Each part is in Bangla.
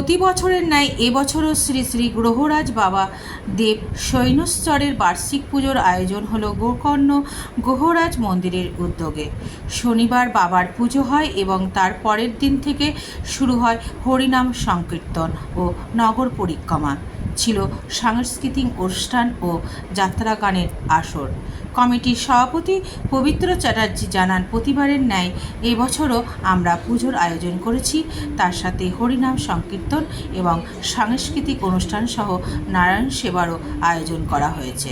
প্রতি বছরের ন্যায় এবছরও শ্রী শ্রী গ্রহরাজ বাবা দেব সৈন্যস্তরের বার্ষিক পুজোর আয়োজন হল গোকর্ণ গ্রহরাজ মন্দিরের উদ্যোগে। শনিবার বাবার পুজো হয় এবং তার পরের দিন থেকে শুরু হয় হরিনাম সংকীর্তন ও নগর পরিক্রমা। ছিল সাংস্কৃতিক অনুষ্ঠান ও যাত্রা গানের আসর। কমিটির সভাপতি পবিত্র চ্যাটার্জি জানান, প্রতিবারের ন্যায় এবছরও আমরা পুজোর আয়োজন করেছি। তার সাথে হরিনাম সংকীর্তন এবং সাংস্কৃতিক অনুষ্ঠান সহ নারায়ণ সেবারও আয়োজন করা হয়েছে।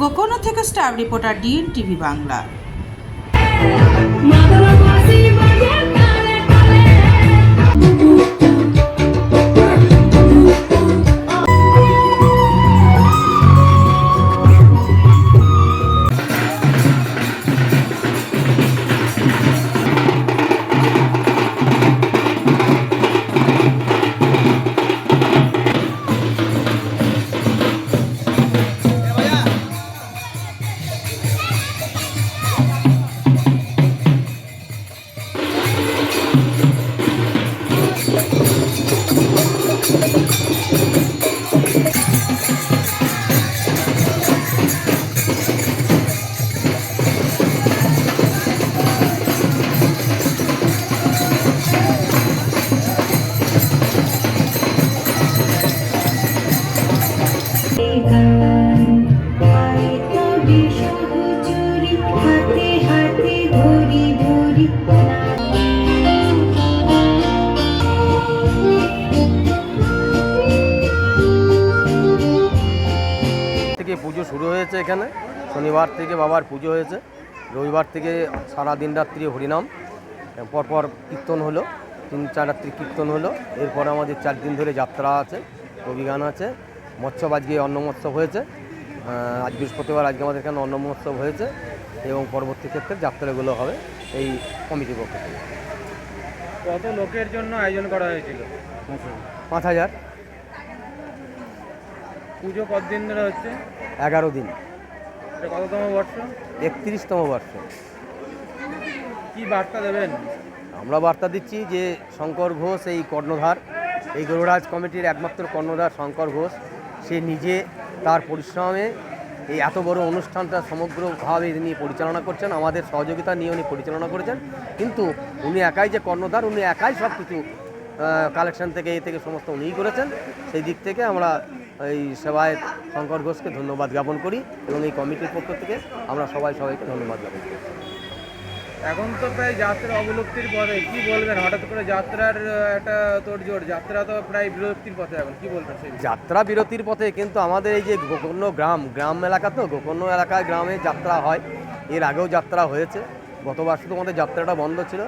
গোকর্ণ থেকে staff reporter DN TV Bangla থেকে পুজো শুরু হয়েছে এখানে। শনিবার থেকে বাবার পুজো হয়েছে। রবিবার থেকে সারা দিন রাত্রি হরিনাম। পরপর কীর্তন হলো। তিন চার রাত্রি কীর্তন হলো। এরপর আমাদের চার দিন ধরে যাত্রা আছে, কবি গান আছে। মৎস্যব আজকে অন্ন মহোৎসব হয়েছে। আজ বৃহস্পতিবার আজকে আমাদের এখানে অন্ন মহোৎসব হয়েছে এবং পরবর্তী ক্ষেত্রে যাত্রাগুলো হবে এই কমিটির পক্ষ থেকে। কত লোকের জন্য আয়োজন করা হয়েছিল? পাঁচ হাজার। পুজো কতদিন ধরে হচ্ছে? এগারো দিন। এটা কততম বর্ষ? একত্রিশতম বর্ষ। কি বার্তা দেবেন? আমরা বার্তা দিচ্ছি যে শঙ্কর ঘোষ এই কর্ণধার এই গরুরাজ কমিটির একমাত্র কর্ণধার শঙ্কর ঘোষ সে নিজে তার পরিশ্রমে এই এত বড় অনুষ্ঠানটা সমগ্রভাবে তিনি পরিচালনা করছেন, আমাদের সহযোগিতা নিয়ে উনি পরিচালনা করেছেন। কিন্তু উনি একাই যে কর্ণধার, উনি একাই সব কিছু কালেকশন থেকে এ থেকে সমস্ত উনিই করেছেন। সেই দিক থেকে আমরা এই সেবায় শঙ্কর ঘোষকে ধন্যবাদ জ্ঞাপন করি এবং এই কমিটির পক্ষ থেকে আমরা সবাই সবাইকে ধন্যবাদ জ্ঞাপন করি। এখন তো প্রায় যাত্রা অবলুপ্তির পথে কি বলবেন? হঠাৎ করে যাত্রার একটা তোড়জোড় যাত্রা তো প্রায় বিলুপ্তির পথে এখন কি বলবেন সেই যাত্রা বিরতির পথে কিন্তু আমাদের এই যে গোকর্ণ গ্রাম গ্রাম এলাকা তো গোকর্ণ এলাকায় গ্রামে যাত্রা হয়। এর আগেও যাত্রা হয়েছে। গতবার শুধু আমাদের যাত্রাটা বন্ধ ছিল।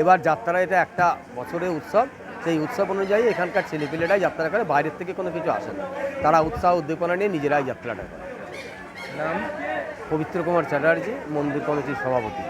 এবার যাত্রা এটা একটা বছরের উৎসব। সেই উৎসব অনুযায়ী এখানকার ছেলেপিলেরাই যাত্রা করে বাইরের থেকে কোনো কিছু আসে না। তারা উৎসাহ উদ্দীপনা নিয়ে নিজেরাই যাত্রাটা করে। নাম? পবিত্র কুমার চ্যাটার্জি মন্দির কমিটির সভাপতি।